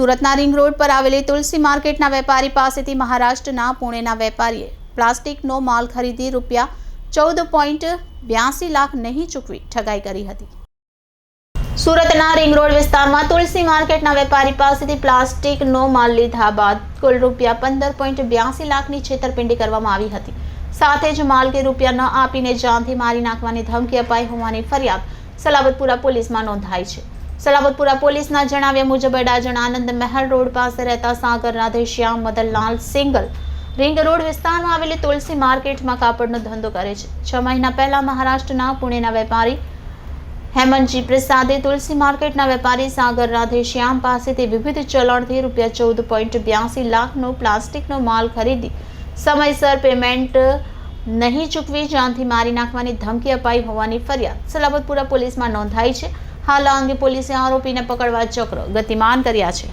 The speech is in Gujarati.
સુરતના રિંગ રોડ પર આવેલી તુલસી માર્કેટના વેપારી પાસેથી મહારાષ્ટ્રના પુણેના વેપારીએ પ્લાસ્ટિકનો માલ ખરીદી રૂપિયા ચૌદ પોઈન્ટ બ્યાસી લાખ નહીં ચૂકવી ઠગાઈ કરી હતી. સુરતના રિંગ રોડ વિસ્તારમાં તુલસી માર્કેટના વેપારી પાસેથી પ્લાસ્ટિકનો માલ લીધા બાદ કુલ રૂપિયા પંદર પોઈન્ટ બ્યાસી લાખની છેતરપિંડી કરવામાં આવી હતી. સાથે જ માલ કે રૂપિયા ન આપીને જાનથી મારી નાખવાની ધમકી અપાઈ હોવાની ફરિયાદ સલાબતપુરા પોલીસમાં નોંધાઈ છે. સલાબતપુરા પોલીસના જણાવ્યા મુજબ અડાજણ આનંદ મહેલ રોડ પાસે રહેતા Sagar Radheshyam Madanlal single ring road વિસ્તારમાં આવેલી તુલસી માર્કેટમાં કાપડનો ધંધો કરે છે. છ મહિના પહેલા મહારાષ્ટ્રના પુણેના વેપારી હેમંતજી પ્રસાદે તુલસી માર્કેટના વેપારી સાગર રાધેશ્યામ પાસેથી વિવિધ ચલણથી રૂપિયા ચૌદ પોઈન્ટ બ્યાસી લાખનો પ્લાસ્ટિકનો માલ ખરીદી, સમયસર પેમેન્ટ નહીં ચૂકવી, જાનથી મારી નાખવાની ધમકી અપાઈ હોવાની ફરિયાદ સલાબતપુરા પોલીસમાં નોંધાઈ છે. હાલ આ અંગે પોલીસે આરોપીને પકડવા ચક્ર ગતિમાન કર્યા છે.